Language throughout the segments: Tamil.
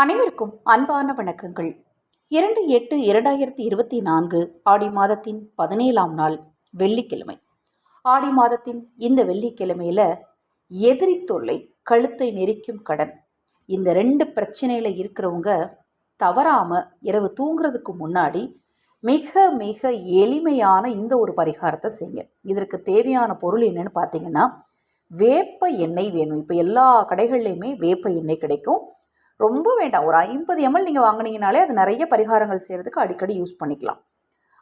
அனைவருக்கும் அன்பான வணக்கங்கள். இரண்டு எட்டு இரண்டாயிரத்தி இருபத்தி நான்கு ஆடி மாதத்தின் பதினேழாம் நாள் வெள்ளிக்கிழமை. ஆடி மாதத்தின் இந்த வெள்ளிக்கிழமையில் எதிரி தொல்லை கழுத்தை நெரிக்கும் கடன். இந்த ரெண்டு பிரச்சனையில் இருக்கிறவங்க தவறாமல் இரவு தூங்குறதுக்கு முன்னாடி மிக மிக எளிமையான இந்த ஒரு பரிகாரத்தை செய்யுங்க. இதற்கு தேவையான பொருள் என்னென்னு பார்த்தீங்கன்னா வேப்ப எண்ணெய் வேணும். இப்போ எல்லா கடைகள்லையுமே வேப்ப எண்ணெய் கிடைக்கும். ரொம்ப வேண்டாம். ஒரு ஐம்பது எம்எல் நீங்கள் வாங்கினீங்கனாலே அது நிறைய பரிகாரங்கள் செய்கிறதுக்கு அடிக்கடி யூஸ் பண்ணிக்கலாம்.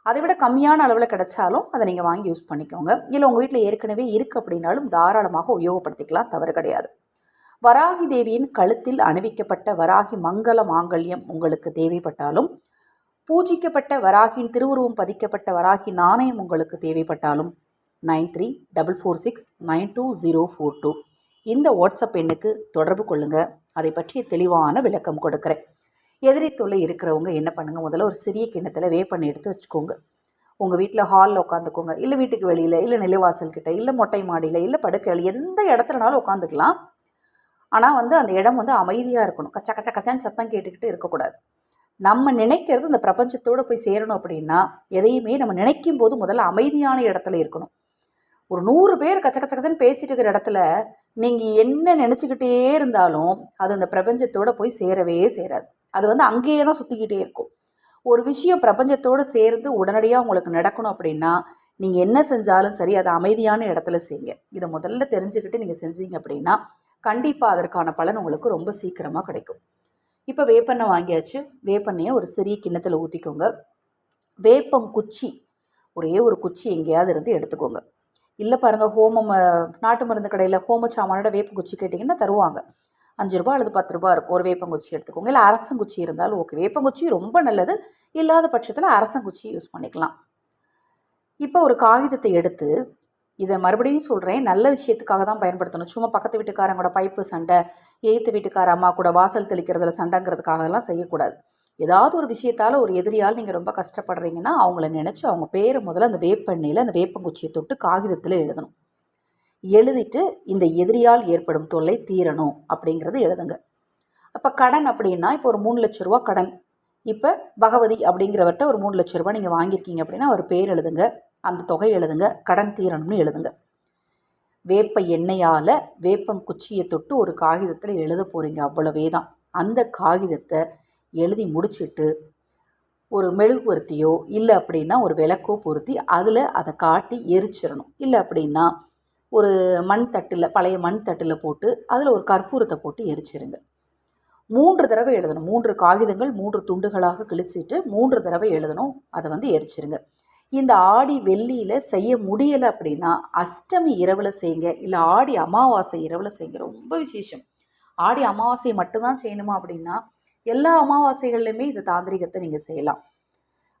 அதை விட கம்மியான அளவில் கிடைச்சாலும் அதை நீங்கள் வாங்கி யூஸ் பண்ணிக்கோங்க. இல்லை உங்கள் வீட்டில் ஏற்கனவே இருக்குது அப்படின்னாலும் தாராளமாக உபயோகப்படுத்திக்கலாம் தவறு கிடையாது. வராகி தேவியின் கழுத்தில் அணிவிக்கப்பட்ட வராகி மங்கள மாங்கல்யம் உங்களுக்கு தேவைப்பட்டாலும் பூஜிக்கப்பட்ட வராகியின் திருவுருவம் பதிக்கப்பட்ட வராகி நாணயம் உங்களுக்கு தேவைப்பட்டாலும் nine three double four six nine two zero four two. இந்த வாட்ஸ்அப் எண்ணுக்கு தொடர்பு கொள்ளுங்கள் அதை பற்றிய தெளிவான விளக்கம் கொடுக்குறேன். எதிரி தொல்லை இருக்கிறவங்க என்ன பண்ணுங்கள் முதல்ல ஒரு சிறிய கிண்ணத்தில் வேப்பெண்ணெய் எடுத்து வச்சுக்கோங்க. உங்கள் வீட்டில் ஹாலில் உட்காந்துக்கோங்க. இல்லை வீட்டுக்கு வெளியில் இல்லை நிலைவாசல் கிட்ட இல்லை மொட்டை மாடியில் இல்லை படுக்கையில் எந்த இடத்துலனாலும் உட்காந்துக்கலாம். ஆனால் வந்து அந்த இடம் வந்து அமைதியாக இருக்கணும். கச்ச கச்ச கச்சான்னு சத்தம் கேட்டுக்கிட்டு இருக்கக்கூடாது. நம்ம நினைக்கிறது இந்த பிரபஞ்சத்தோடு போய் சேரணும் அப்படின்னா எதையுமே நம்ம நினைக்கும் போது முதல்ல அமைதியான இடத்துல இருக்கணும். ஒரு நூறு பேர் கச்ச கச்ச கச்சன்னு பேசிட்டு இருக்கிற இடத்துல நீங்கள் என்ன நினச்சிக்கிட்டே இருந்தாலும் அது அந்த பிரபஞ்சத்தோடு போய் சேரவே சேராது. அது வந்து அங்கேயே தான் சுற்றிக்கிட்டே இருக்கும். ஒரு விஷயம் பிரபஞ்சத்தோடு சேர்ந்து உடனடியாக உங்களுக்கு நடக்கணும் அப்படின்னா நீங்கள் என்ன செஞ்சாலும் சரி அதை அமைதியான இடத்துல செய்யுங்க. இதை முதல்ல தெரிஞ்சுக்கிட்டு நீங்கள் செஞ்சீங்க அப்படின்னா கண்டிப்பாக அதற்கான பலன் உங்களுக்கு ரொம்ப சீக்கிரமாக கிடைக்கும். இப்போ வேப்பெண்ணெய் வாங்கியாச்சு. வேப்பெண்ணையை ஒரு சிறிய கிண்ணத்தில் ஊற்றிக்கோங்க வேப்பம் குச்சி ஒரே ஒரு குச்சி எங்கேயாவது இருந்து எடுத்துக்கோங்க. இல்லை பாருங்கள் ஹோமம் நாட்டு மருந்து கடையில் ஹோம சாமானோட வேப்பங்குச்சி கேட்டிங்கன்னா தருவாங்க. அஞ்சு ரூபா அல்லது பத்து ரூபா இருக்கும். ஒரு வேப்பங்குச்சி எடுத்துக்கோங்க. இல்லை அரசங்குச்சி இருந்தாலும் ஓகே. வேப்பங்குச்சி ரொம்ப நல்லது. இல்லாத பட்சத்தில் அரசங்குச்சி யூஸ் பண்ணிக்கலாம். இப்போ ஒரு காகிதத்தை எடுத்து இதை மறுபடியும் சொல்கிறேன் நல்ல விஷயத்துக்காக தான் பயன்படுத்தணும். சும்மா பக்கத்து வீட்டுக்காரங்களோட பைப்பு சண்டை எய்த்து வீட்டுக்கார அம்மா கூட வாசல் தெளிக்கிறதுல சண்டைங்கிறதுக்காகலாம் செய்யக்கூடாது. ஏதாவது ஒரு விஷயத்தால் ஒரு எதிரியால் நீங்கள் ரொம்ப கஷ்டப்படுறீங்கன்னா அவங்கள நினச்சி அவங்க பேரை முதல்ல அந்த வேப்பெண்ணெயில் அந்த வேப்பங்குச்சியை தொட்டு காகிதத்தில் எழுதணும். எழுதிட்டு இந்த எதிரியால் ஏற்படும் தொல்லை தீரணும் அப்படிங்கிறது எழுதுங்க. அப்போ கடன் அப்படின்னா இப்போ ஒரு மூணு லட்ச ரூபா கடன். இப்போ பகவதி அப்படிங்கிறவர்கிட்ட ஒரு மூணு லட்ச ரூபா நீங்கள் வாங்கியிருக்கீங்க அப்படின்னா அவர் பேர் எழுதுங்க. அந்த தொகை எழுதுங்க. கடன் தீரணும்னு எழுதுங்க. வேப்ப எண்ணெயால் வேப்பங்குச்சியை தொட்டு ஒரு காகிதத்தில் எழுத போகிறீங்க அவ்வளவே தான் அந்த காகிதத்தை எழுதி முடிச்சிட்டு ஒரு மெழுகுவர்த்தியோ இல்லை அப்படின்னா ஒரு விளக்கோ பொருத்தி அதில் அதை காட்டி எரிச்சிடணும். இல்லை அப்படின்னா ஒரு மண் தட்டில் பழைய மண் தட்டில் போட்டு அதில் ஒரு கற்பூரத்தை போட்டு எரிச்சிருங்க. மூன்று தடவை எழுதணும். மூன்று காகிதங்கள் மூன்று துண்டுகளாக கிழிச்சிட்டு மூன்று தடவை எழுதணும். அதை வந்து எரிச்சிருங்க. இந்த ஆடி வெள்ளியில் செய்ய முடியலை அப்படின்னா அஷ்டமி இரவில் செய்யுங்க. இல்லை ஆடி அமாவாசை இரவில் செய்யுங்க. ரொம்ப விசேஷம். ஆடி அமாவாசை மட்டும்தான் செய்யணுமா அப்படின்னா எல்லா அமாவாசைகள்லையுமே இந்த தாந்திரிகத்தை நீங்கள் செய்யலாம்.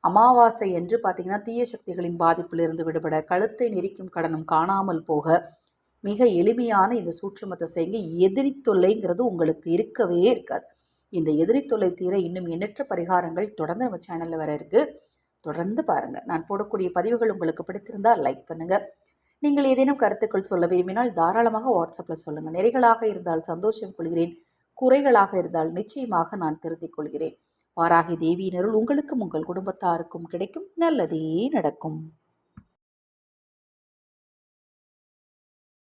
அமாவாசை என்று பார்த்தீங்கன்னா தீய சக்திகளின் பாதிப்பிலிருந்து விடுபட கழுத்தை நெரிக்கும் கடனும் காணாமல் போக மிக எளிமையான இந்த சூட்சமத்தை செய்யுங்க. எதிரி தொல்லைங்கிறது உங்களுக்கு இருக்கவே இருக்காது. இந்த எதிரி தொல்லை தீர இன்னும் எண்ணற்ற பரிகாரங்கள் தொடர்ந்து நம்ம சேனலில் வர இருக்கு. தொடர்ந்து பாருங்கள் நான் போடக்கூடிய பதிவுகள் உங்களுக்கு பிடித்திருந்தால் லைக் பண்ணுங்கள் நீங்கள் ஏதேனும் கருத்துக்கள் சொல்ல விரும்பினால் தாராளமாக வாட்ஸ்அப்பில் சொல்லுங்கள் நிறைகளாக இருந்தால் சந்தோஷம் கொள்கிறேன். குறைகளாக இருந்தால் நிச்சயமாக நான் திருத்திக் கொள்கிறேன். வாராகி தேவியினருள் உங்களுக்கும் உங்கள் குடும்பத்தாருக்கும் கிடைக்கும் நல்லதே நடக்கும்.